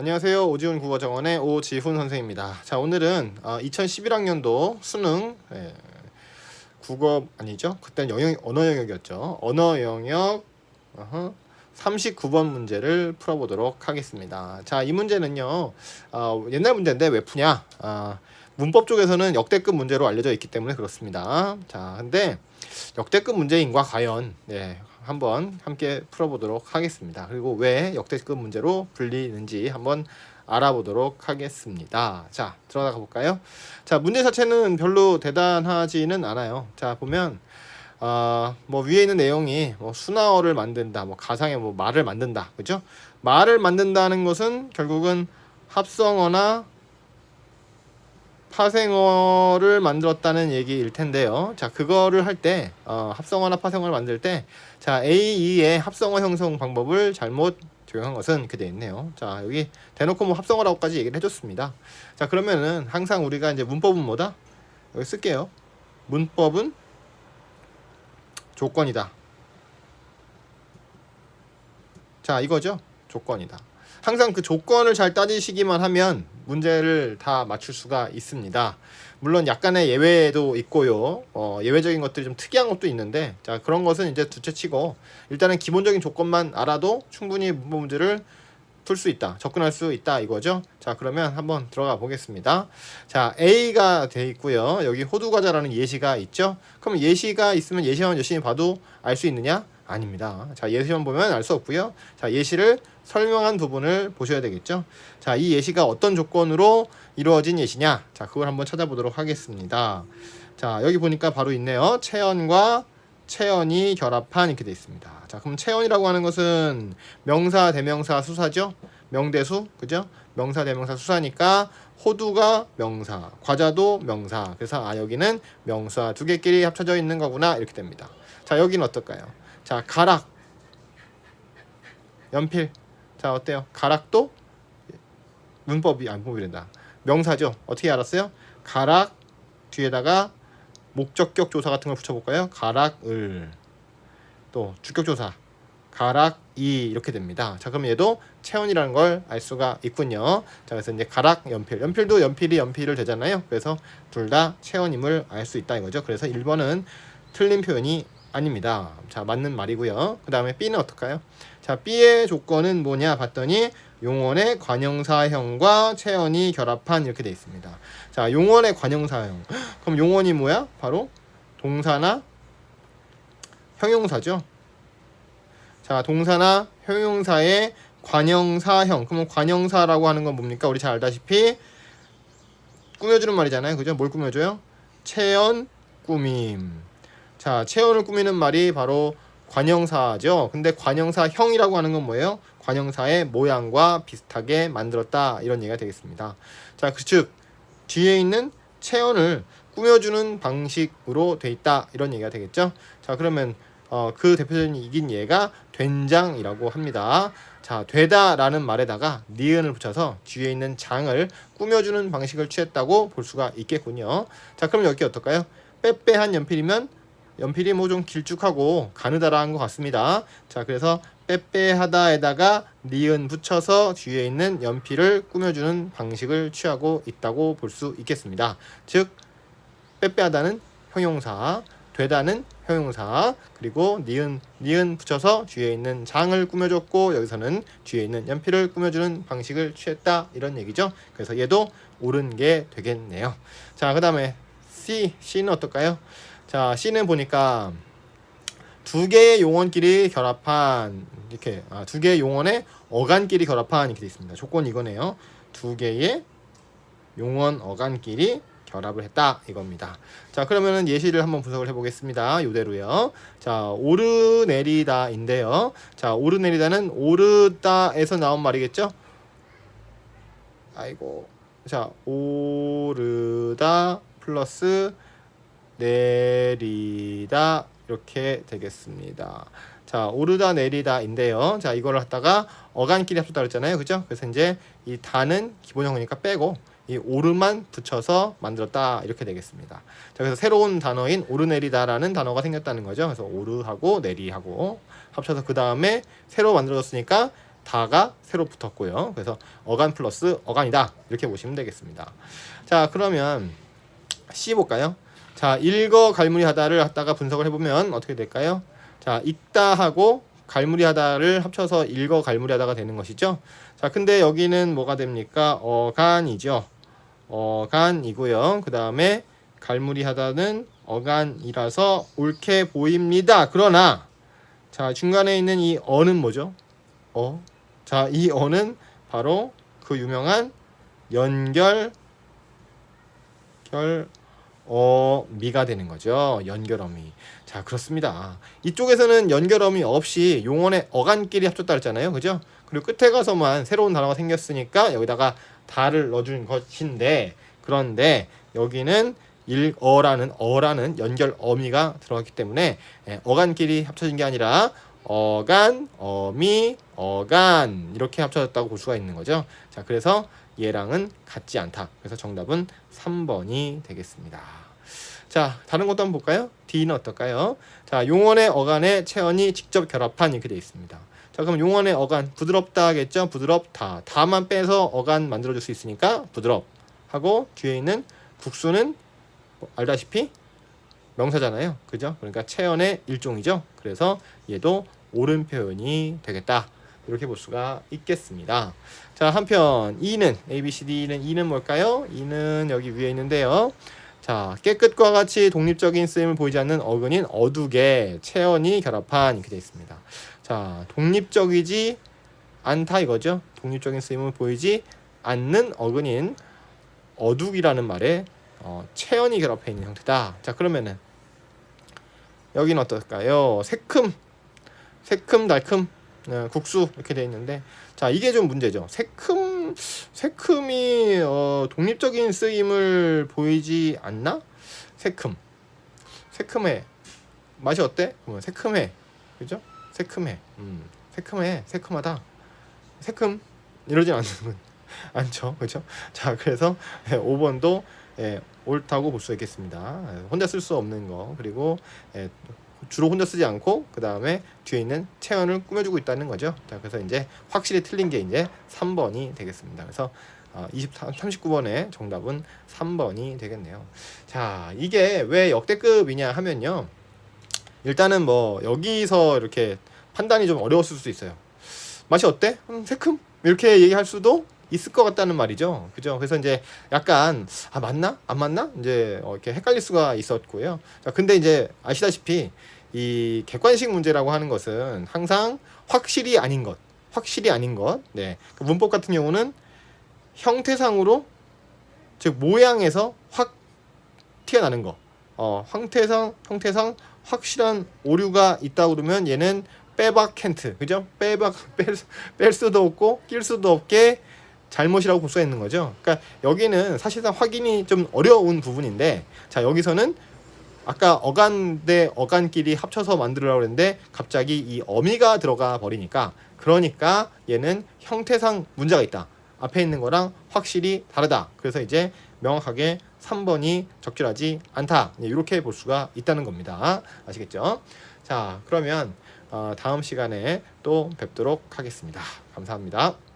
안녕하세요. 오지훈 국어정원의 오지훈 선생입니다. 자, 오늘은 어, 2011학년도 수능 예, 국어 아니죠? 그때는 영역 언어 영역이었죠. 언어 영역 어허, 39번 문제를 풀어보도록 하겠습니다. 자, 이 문제는요. 어, 옛날 문제인데 왜 푸냐? 아, 문법 쪽에서는 역대급 문제로 알려져 있기 때문에 그렇습니다. 자, 근데 역대급 문제인과 과연 네, 한번 함께 풀어보도록 하겠습니다. 그리고 왜 역대급 문제로 불리는지 한번 알아보도록 하겠습니다. 자, 들어가 볼까요? 자, 문제 자체는 별로 대단하지는 않아요. 자, 보면 어, 뭐 위에 있는 내용이 뭐 순화어를 만든다, 뭐 가상의 뭐 말을 만든다, 그죠? 말을 만든다는 것은 결국은 합성어나 파생어를 만들었다는 얘기일 텐데요. 자, 그거를 할 때, 어, 합성어나 파생어를 만들 때, 자, A, E의 합성어 형성 방법을 잘못 적용한 것은 그대 있네요. 자, 여기 대놓고 뭐 합성어라고까지 얘기를 해줬습니다. 자, 그러면은 항상 우리가 이제 문법은 뭐다? 여기 쓸게요. 문법은 조건이다. 자, 이거죠? 조건이다. 항상 그 조건을 잘 따지시기만 하면 문제를 다 맞출 수가 있습니다. 물론 약간의 예외도 있고요. 어, 예외적인 것들이 좀 특이한 것도 있는데 자 그런 것은 이제 두째치고 일단은 기본적인 조건만 알아도 충분히 문제를 풀 수 있다. 접근할 수 있다 이거죠. 자 그러면 한번 들어가 보겠습니다. 자 A가 돼 있고요. 여기 호두 과자라는 예시가 있죠. 그럼 예시가 있으면 예시만 열심히 봐도 알 수 있느냐? 아닙니다. 자 예시만 보면 알 수 없고요. 자 예시를 설명한 부분을 보셔야 되겠죠. 자, 이 예시가 어떤 조건으로 이루어진 예시냐? 자, 그걸 한번 찾아보도록 하겠습니다. 자, 여기 보니까 바로 있네요. 체언과 체언이 결합한 이렇게 돼 있습니다. 자, 그럼 체언이라고 하는 것은 명사, 대명사, 수사죠? 명대수, 그죠? 명사, 대명사, 수사니까 호두가 명사, 과자도 명사. 그래서 아 여기는 명사 두 개끼리 합쳐져 있는 거구나 이렇게 됩니다. 자, 여기는 어떨까요? 자, 가락, 연필. 자, 어때요? 가락도 문법이 안 문법이란다. 명사죠. 어떻게 알았어요? 가락 뒤에다가 목적격 조사 같은 걸 붙여볼까요? 가락을 또 주격 조사 가락이 이렇게 됩니다. 자 그럼 얘도 체온이라는 걸 알 수가 있군요. 자 그래서 이제 가락 연필 연필도 연필이 연필을 되잖아요. 그래서 둘 다 체온임을 알 수 있다 이거죠. 그래서 1번은 틀린 표현이 아닙니다. 자 맞는 말이고요. 그 다음에 B는 어떨까요? 자 B의 조건은 뭐냐 봤더니 용언의 관형사형과 체언이 결합한 이렇게 돼 있습니다. 자 용언의 관형사형 그럼 용언이 뭐야? 바로 동사나 형용사죠. 자 동사나 형용사의 관형사형 그러면 관형사라고 하는 건 뭡니까? 우리 잘 알다시피 꾸며주는 말이잖아요. 그죠? 뭘 꾸며줘요? 체언 꾸밈. 자, 체온을 꾸미는 말이 바로 관형사죠. 근데 관형사형이라고 하는 건 뭐예요? 관형사의 모양과 비슷하게 만들었다 이런 얘기가 되겠습니다. 자, 그 즉 뒤에 있는 체온을 꾸며주는 방식으로 돼 있다 이런 얘기가 되겠죠. 자, 그러면 어, 그 대표적인 이긴 예가 된장이라고 합니다. 자, 되다라는 말에다가 니은을 붙여서 뒤에 있는 장을 꾸며주는 방식을 취했다고 볼 수가 있겠군요. 자, 그럼 여기 어떨까요? 빼빼한 연필이면 연필이 뭐 좀 길쭉하고 가느다란 것 같습니다. 자, 그래서 빼빼하다에다가 니은 붙여서 뒤에 있는 연필을 꾸며주는 방식을 취하고 있다고 볼 수 있겠습니다. 즉, 빼빼하다는 형용사, 되다는 형용사, 그리고 니은 니은 붙여서 뒤에 있는 장을 꾸며줬고 여기서는 뒤에 있는 연필을 꾸며주는 방식을 취했다 이런 얘기죠. 그래서 얘도 옳은 게 되겠네요. 자, 그 다음에 C, C는 어떨까요? 자, C는 보니까 두 개의 용언끼리 결합한 이렇게 아, 두 개의 용언의 어간끼리 결합한 이렇게 돼 있습니다. 조건 이거네요. 두 개의 용언 어간끼리 결합을 했다 이겁니다. 자 그러면은 예시를 한번 분석을 해보겠습니다. 이대로요. 자 오르내리다인데요. 자 오르내리다는 오르다에서 나온 말이겠죠? 아이고 자 오르다 플러스 내리다 이렇게 되겠습니다. 자 오르다 내리다인데요. 자 이거를 갖다가 어간끼리 합쳤다 그랬잖아요, 그죠? 그래서 이제 이 다는 기본 형이니까 빼고 이 오르만 붙여서 만들었다 이렇게 되겠습니다. 자 그래서 새로운 단어인 오르내리다라는 단어가 생겼다는 거죠. 그래서 오르하고 내리하고 합쳐서 그 다음에 새로 만들어졌으니까 다가 새로 붙었고요. 그래서 어간 플러스 어간이다 이렇게 보시면 되겠습니다. 자 그러면 C 볼까요? 자 일거 갈무리 하다를 갖다가 분석을 해보면 어떻게 될까요? 자 있다 하고 갈무리 하다를 합쳐서 일거 갈무리 하다가 되는 것이죠. 자 근데 여기는 뭐가 됩니까? 어간이죠. 어간이고요. 그 다음에 갈무리 하다는 어간이라서 옳게 보입니다. 그러나 자 중간에 있는 이 어는 뭐죠? 어. 자 이 어는 바로 그 유명한 연결 결 어 미가 되는 거죠. 연결어미. 자 그렇습니다. 이쪽에서는 연결어미 없이 용언의 어간끼리 합쳤다 그랬잖아요. 그죠? 그리고 끝에 가서만 새로운 단어가 생겼으니까 여기다가 다를 넣어준 것인데 그런데 여기는 일어라는 어라는 연결 어미가 들어갔기 때문에 예, 어간끼리 합쳐진 게 아니라 어간, 어미, 어간 이렇게 합쳐졌다고 볼 수가 있는 거죠. 자, 그래서 얘랑은 같지 않다. 그래서 정답은 3번이 되겠습니다. 자, 다른 것도 한번 볼까요? D는 어떨까요? 자, 용언의 어간에 체언이 직접 결합한 이렇게 되어 있습니다. 자, 그럼 용언의 어간 부드럽다겠죠? 부드럽다. 다만 빼서 어간 만들어 줄 수 있으니까 부드럽 하고 뒤에 있는 국수는 뭐 알다시피 명사잖아요. 그죠? 그러니까 체언의 일종이죠. 그래서 얘도 옳은 표현이 되겠다. 이렇게 볼 수가 있겠습니다. 자, 한편 E는 A, B, C, D는 E는 뭘까요? E는 여기 위에 있는데요. 자, 깨끗과 같이 독립적인 쓰임을 보이지 않는 어근인 어둑에 체언이 결합한 이렇게 되어 있습니다. 자, 독립적이지 않다 이거죠. 독립적인 쓰임을 보이지 않는 어근인 어둑이라는 말에 어, 체언이 결합해 있는 형태다. 자, 그러면은 여기는 어떨까요? 새큼, 새큼, 달큼, 어, 국수 이렇게 돼 있는데, 자 이게 좀 문제죠. 새큼, 새큼이 어, 독립적인 쓰임을 보이지 않나? 새큼, 새큼해. 맛이 어때? 그러면 새큼해, 그죠? 새큼해, 음, 새큼해, 새큼하다, 새큼 이러진 않는 않죠, 그죠? 자 그래서 5번도 예, 옳다고 볼 수 있겠습니다. 예, 혼자 쓸 수 없는 거 그리고 예, 주로 혼자 쓰지 않고 그 다음에 뒤에 있는 체언을 꾸며주고 있다는 거죠. 자 그래서 이제 확실히 틀린 게 이제 3번이 되겠습니다. 그래서 어, 23, 39번의 정답은 3번이 되겠네요. 자 이게 왜 역대급이냐 하면요. 일단은 뭐 여기서 이렇게 판단이 좀 어려웠을 수 있어요. 맛이 어때? 음, 새큼 이렇게 얘기할 수도 있을 것 같다는 말이죠. 그죠? 그래서 이제 약간 아 맞나 안 맞나 이제 어, 이렇게 헷갈릴 수가 있었고요. 자, 근데 이제 아시다시피 이 객관식 문제라고 하는 것은 항상 확실히 아닌 것, 확실히 아닌 것. 네, 그 문법 같은 경우는 형태상으로 즉 모양에서 확 튀어나는 거. 어, 형태상 형태상 확실한 오류가 있다 그러면 얘는 빼박 캔트 그죠? 빼박 뺄, 뺄 수도 없고 낄 수도 없게 잘못이라고 볼 수가 있는 거죠. 그러니까 여기는 사실상 확인이 좀 어려운 부분인데 자 여기서는 아까 어간 대 어간끼리 합쳐서 만들으라고 했는데 갑자기 이 어미가 들어가 버리니까 그러니까 얘는 형태상 문제가 있다. 앞에 있는 거랑 확실히 다르다. 그래서 이제 명확하게 3번이 적절하지 않다. 이렇게 볼 수가 있다는 겁니다. 아시겠죠? 자, 그러면 어, 다음 시간에 또 뵙도록 하겠습니다. 감사합니다.